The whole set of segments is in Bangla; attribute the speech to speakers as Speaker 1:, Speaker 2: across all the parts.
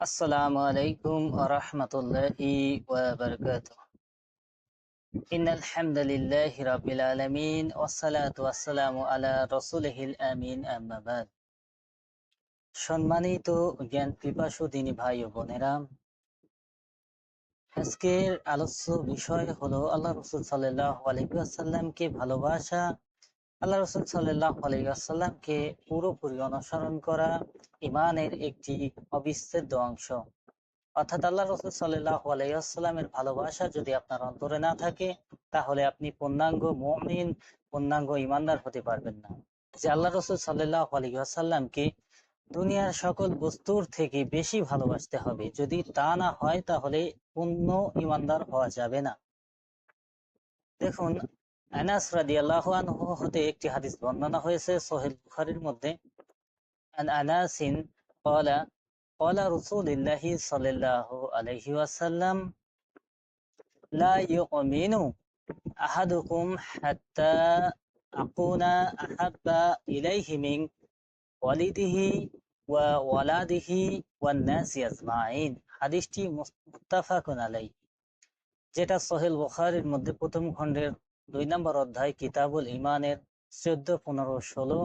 Speaker 1: السلام عليكم ورحمة الله وبركاته إن الحمد لله رب العالمين والصلاة والسلام على رسوله الأمين أما بعد সম্মানিত জ্ঞান পিপাসু দিনী ভাই ও বোনেরা আজকের আলোচ্য বিষয় হলো আল্লাহ রসুল সাল্লাহ আলহিসাল্লামকে ভালোবাসা আল্লাহ রসুল সাল্লাহ আলহিসাল্লামকে পুরোপুরি অনুসরণ করা ইমানের একটি অবিচ্ছেদ্য অংশ। অর্থাৎ আল্লাহ রসুল সাল্লাহ আলাইসাল্লামের ভালোবাসা যদি আপনার অন্তরে না থাকে, তাহলে আপনি পূর্ণাঙ্গ মমিন, পূর্ণাঙ্গ ইমানদার হতে পারবেন না। যে আল্লাহ রসুল সাল্লাহ আলহিহাসাল্লামকে দুনিয়ার সকল বস্তুর থেকে বেশি ভালোবাসতে হবে, যদি তা না হয়, তাহলে পূর্ণ ইমানদার হওয়া যাবে না। দেখুন আনাস রাদিয়াল্লাহু আনহু হতে একটি হাদিস বর্ণনা হয়েছে সহিহ বুখারীর মধ্যে। আন আনাসিন ক্বালা ক্বালা রাসূলুল্লাহ সাল্লাল্লাহু আলাইহি ওয়াসাল্লাম, লা ইউমিনু আহাদুকুম হাত্তা আকুনা আহাব্বা ইলাইহি মিন ওয়ালিদিহি ওয়া ওয়ালাদিহি ওয়ান নাসি আজমাইন। হাদিসটি মুত্তাফাকুন আলাই যেটা সহিহ বুখারীর মধ্যে প্রথম খণ্ডের দুই নম্বর অধ্যায় কিতাবুল ইমানের চোদ্দ, পনেরো, ষোলো,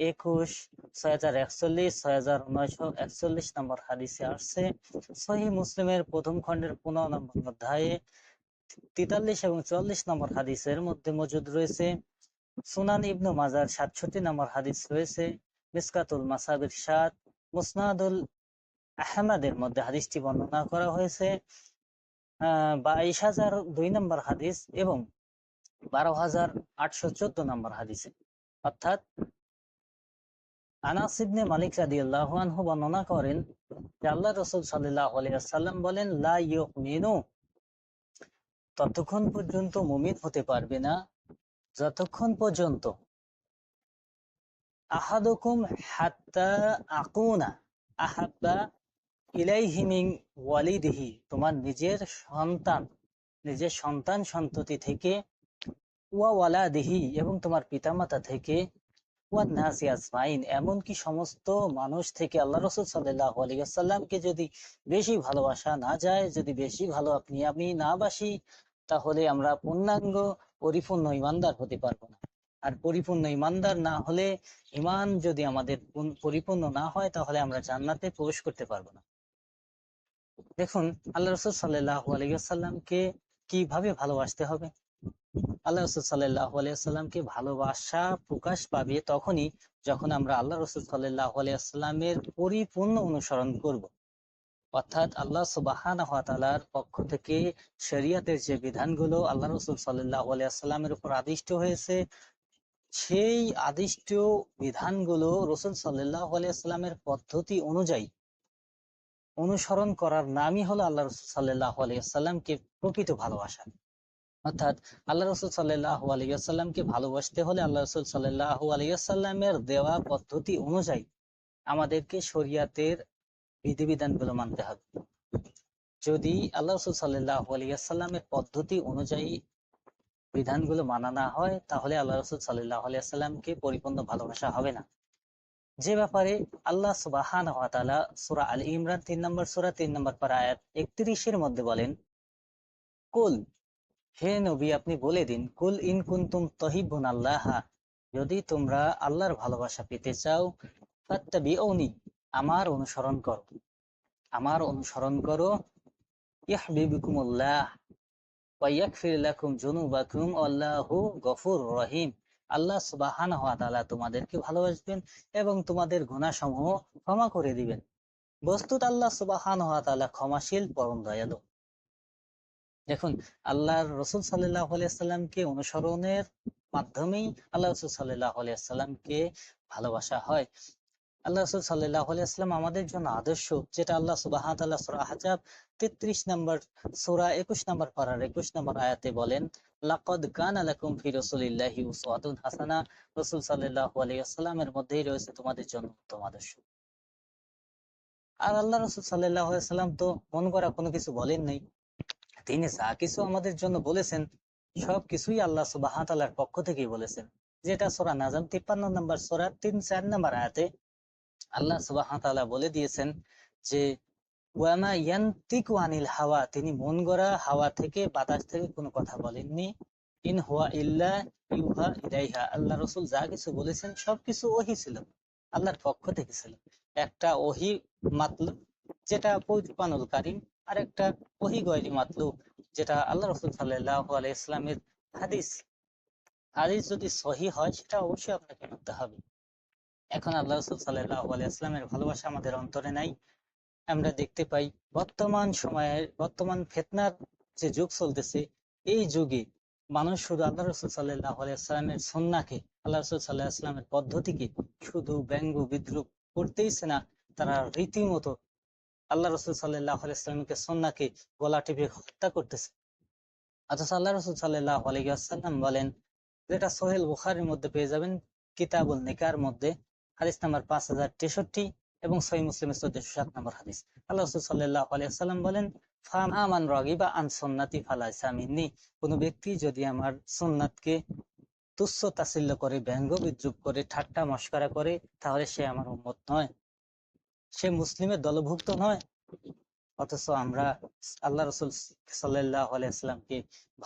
Speaker 1: একুশ ছয় হাজার একচল্লিশ ছয় হাজার নয়শো একচল্লিশ নম্বর হাদিসে আসছে। সহি মুসলিমের প্রথম খণ্ডের পনেরো নম্বর অধ্যায়ে তেতাল্লিশ এবং চল্লিশ নম্বর হাদিসের মধ্যে মজুদ রয়েছে। সুনান ইবনু মাজার সাতষট্টি নম্বর হাদিস রয়েছে। মিসকাতুল মাসাবির সাত, মুসনাদুল আহমদের মধ্যে হাদিসটি বর্ণনা করা হয়েছে। আহ, বাইশ হাজার দুই নম্বর হাদিস এবং ততক্ষণ পর্যন্ত মুমিন হতে পারবে না। যতক্ষণ পর্যন্ত আহাদুকুম হাত্তা আকুনা, আহাব্বা ইলাইহি মিন ওয়ালিদিহি, তোমার নিজের সন্তান নিজের সন্তান সন্ততি থেকে ওয়া ওয়ালাদিহি এবং তোমার পিতামাতা থেকে এমনকি সমস্ত মানুষ থেকে আল্লাহ রসুল সাল্লাহ আলিয়াল্লামকে যদি বেশি ভালোবাসা না যায়, যদি বেশি ভালো আপনি, আমি না বাসি, তাহলে আমরা পূর্ণাঙ্গ, পরিপূর্ণ ইমানদার হতে পারব না। আর পরিপূর্ণ ইমানদার না হলে ইমান যদি আমাদের পরিপূর্ণ না হয়, তাহলে আমরা জান্নাতে প্রবেশ করতে পারব না। দেখুন, আল্লাহ রসুল সাল্লাহ আলিয়াল্লামকে কীভাবে ভালোবাসতে হবে? আল্লাহ রসুল সাল্লাহ আলিয়াল্লামকে ভালোবাসা প্রকাশ পাবে তখনই যখন আমরা আল্লাহ রসুল সাল্লাহ আলিয়াল্লামের পরিপূর্ণ অনুসরণ করব। অর্থাৎ আল্লাহ সুবাহান হাতালার পক্ষ থেকে শরিয়াতের যে বিধানগুলো আল্লাহ রসুল সাল্লাহ আলিয়াল্লামের উপর আদিষ্ট হয়েছে, সেই আদিষ্ট বিধানগুলো রসুল সাল্লাহ আলিয়াল্লামের পদ্ধতি অনুযায়ী অনুসরণ করার নামই হলো আল্লাহ রসুল সাল্লাহ আলিয়াল্লামকে প্রকৃত ভালোবাসা অর্থাৎ আল্লাহ রসুল সাল্লাহ আলিয়াল্লামকে ভালোবাসতে হলে আল্লাহ রসুল সাল্লাহ আলিয়াল্লামের দেওয়া পদ্ধতি অনুযায়ী আমাদেরকে শরিয়াতের বিধিবিধানগুলো মানতে হবে। যদি আল্লাহ রসুল সাল্লাহ আলিয়াল্লামের পদ্ধতি অনুযায়ী বিধানগুলো মানা না হয়, তাহলে আল্লাহ রসুল সাল্লাহ আলিয়াল্লামকে পরিপূর্ণ ভালোবাসা হবে না। যে ব্যাপারে আল্লাহ সুবাহান সুরা আল ইমরান তিন নম্বর, সুরা তিন নম্বর পারা আয়াত একত্রিশের মধ্যে বলেন, কুল হে নবী, আপনি বলে দিন, কুল ইন কুন্তুম তহিবুন আল্লাহ যদি তোমরা আল্লাহর ভালোবাসা পেতে চাও, ফাত্তাবিউনি আমার অনুসরণ করো। আমার অনুসরণ করো ইয়াহবিবুকুমুল্লাহ ওয়া ইয়াগফির লাকুম যুনুবাকুম আল্লাহু গফুর রহিম আল্লাহ সুবহানাহু ওয়া তাআলা তোমাদেরকে ভালোবাসবেন এবং তোমাদের গুনাহসমূহ ক্ষমা করে দিবেন। বস্তুত আল্লাহ সুবহানাহু ওয়া তাআলা ক্ষমাশীল, পরম দয়ালু। দেখুন, আল্লাহর রসুল সাল্লাহ আলিয়াল্লামকে অনুসরণের মাধ্যমেই আল্লাহ রসুল সাল্লাহ আলিয়াল্লামকে ভালোবাসা হয়। আল্লাহ রসুল সাল্লাহ আলিয়াল্লাম আমাদের জন্য আদর্শ, যেটা আল্লাহ সুবাহ সুরা হাজাব তেত্রিশ নম্বর, সুরা একুশ নম্বর পাড়ার একুশ নম্বর আয়াতে বলেন, লাকদ আলাকুম ফি রসুলিল্লাহি উসওয়াতুন হাসানা। রসুল আলাইহি মধ্যেই রয়েছে তোমাদের জন্য উত্তম আদর্শ। আর আল্লাহ রসুল আলাইহি তো মন করা কোনো কিছু বলেন নাই। তিনি যা কিছু আমাদের জন্য বলেছেন সব কিছুই আল্লাহ সুবাহ পক্ষ থেকেই বলেছেন। যেটা সোরা নাজাম তিপ্পান্ন নম্বর, সোরা তিন চার নম্বর আয়াতে আল্লাহ সুবাহ বলে দিয়েছেন যে আনিল হাওয়া তিনি মন গড়া হাওয়া থেকে বাতাস থেকে কোনো কথা বলেননি। ইন হুয়া ইল্লা ইউহা ইলাইহা আল্লাহ রসুল যা কিছু বলেছেন সবকিছু ওহি ছিল, আল্লাহর পক্ষ থেকে ছিল। একটা ওহি মাতল, যেটা পৌঁছানুল কারিম আর একটা ওহি গয়রি মাতলু যেটা আল্লাহ রসুল সাল্লাহ আলাইসলামের হাদিস। হাদিস যদি সহি হয়, সেটা অবশ্যই আপনাকে মানতে হবে। এখন আল্লাহ রসুল সাল্লাহ আলাইসলামের ভালোবাসা আমাদের অন্তরে নাই। আমরা দেখতে পাই, বর্তমান সময়ের, বর্তমান ফেতনার যে যুগ চলতেছে, এই যুগে মানুষ শুধু আল্লাহ রসুল সাল্লাহ আলাইসলামের সন্নাকে, আল্লাহ রসুল সাল্লাহ আসলামের পদ্ধতিকে শুধু ব্যঙ্গ বিদ্রুপ করতেইছে না তারা রীতিমতো আল্লাহ রসুল সাল্লাহ আলাইসলামকে সন্নাকে গলা টিপে হত্যা করতেছে। অথচ আল্লাহ রসুল সাল্লাহ আলাইসাল্লাম বলেন, যেটা সোহেল বুখারির মধ্যে পেয়ে যাবেন, কিতাবুল নিকার মধ্যে, হাদিস নাম্বার পাঁচ হাজার তেষট্টি এবং সহি মুসলিমের চোদ্দশো সাত নম্বর হাদিস। আল্লাহ রসুল সাল্লাহ আলিয়াল্লাম বলেন, ফাম আমান রগিবা আন সন্নাতি ফালাইসামিনী কোন ব্যক্তি যদি আমার সোননাথকে তুচ্ছ তাছিল্য করে, ব্যঙ্গ বিদ্রুপ করে, ঠাট্টা মস্করা করে, তাহলে সে আমার উন্মত নয়। সে মুসলিমের দলভুক্ত নয়। অথচ আমরা আল্লাহ রসুল সাল্লাহ আলাইসাল্লামকে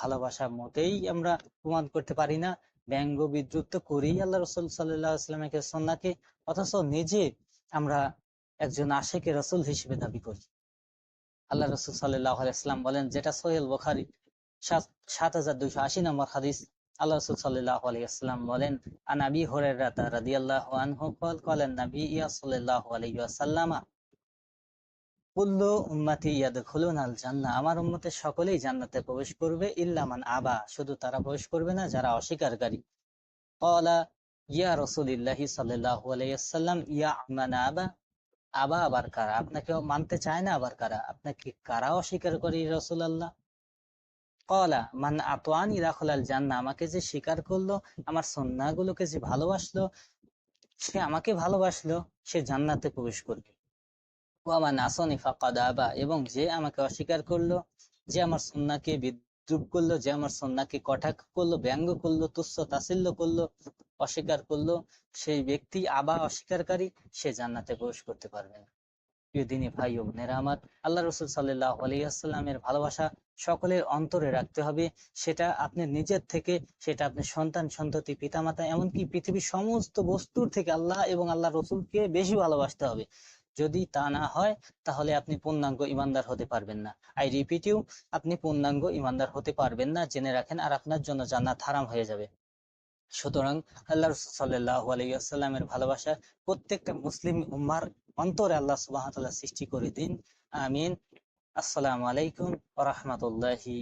Speaker 1: ভালোবাসা মোটেই আমরা প্রমাণ করতে পারি না। ব্যঙ্গ বিদ্রুপ তো করেই আল্লাহ রসুল সাল্লাহ আসলামকে সন্নাকে অথচ নিজে আমরা একজন আশেকে রসুল হিসেবে দাবি করি। আল্লাহ রসুল সাল্লাহ আলাইসলাম বলেন, যেটা সোহেল বখারি, সাত সাত হাজার দুইশো আশি নম্বর হাদিস। আল্লাহ আলাইসাল্লাম বলেন আনাবি হরেরাতা রাদি আল্লাহ আনহু কল কলেন নবী ইয়া সাল্লাহ আলাইসাল্লামা উম্মাতি আল আমার উম্মতের সকলেই জান্নাতে প্রবেশ করবে ইল্লামান আবা, শুধু তারা প্রবেশ করবে না, যারা অস্বীকারী। কলা, ইয়া রসুলিল্লাহি সাল্লাহ আলাইসাল্লাম ইয়া আমান আবা আবা আবার কারা? আপনাকে মানতে চায় না আবার কারা? আপনাকে কারা অস্বীকার করে রসুল আল্লাহ কলা মান আতোয়ান ইরাখলাল জান্না আমাকে যে স্বীকার করল আমার সন্নাগুলোকে যে ভালোবাসলো সে আমাকে ভালোবাসলো সে জান্নাতে প্রবেশ করবে ও আমার নাসনি ফাকাদ আবা এবং যে আমাকে অস্বীকার করল যে আমার সন্নাকে বিদ্রুপ করল যে আমার সন্নাকে কটাক্ষ করল ব্যঙ্গ করল তুচ্ছ তাছিল্য করল অস্বীকার করল সেই ব্যক্তি আবা অস্বীকারী, সে জান্নাতে প্রবেশ করতে পারবে না। প্রিয়দিনী ভাই ও বোনেরা, আমার আল্লাহ রসুল সাল্লাহ আলিয়াস্লামের ভালোবাসা সকলের অন্তরে রাখতে হবে। সেটা আপনি নিজের থেকে, সেটা আপনি সন্তান, সন্ততি, পিতামাতা, এমনকি পৃথিবীর সমস্ত বস্তুর থেকে আল্লাহ এবং আল্লাহ রসুলকে বেশি ভালোবাসতে হবে। যদি তা না হয়, তাহলে আপনি পূর্ণাঙ্গ ইমানদার হতে পারবেন না। আই রিপিট ইউ, আপনি পূর্ণাঙ্গ ইমানদার হতে পারবেন না, জেনে রাখেন আর আপনার জন্য জান্নাত হারাম হয়ে যাবে। সুতরাং আল্লাহ সাল্লাহ আলাইসাল্লামের ভালোবাসা প্রত্যেকটা মুসলিম উম্মার অন্তরে আল্লাহ সুবাহ সৃষ্টি করে দিন। আমিন। আসসালামু আলাইকুম ওরহমতুল্লাহি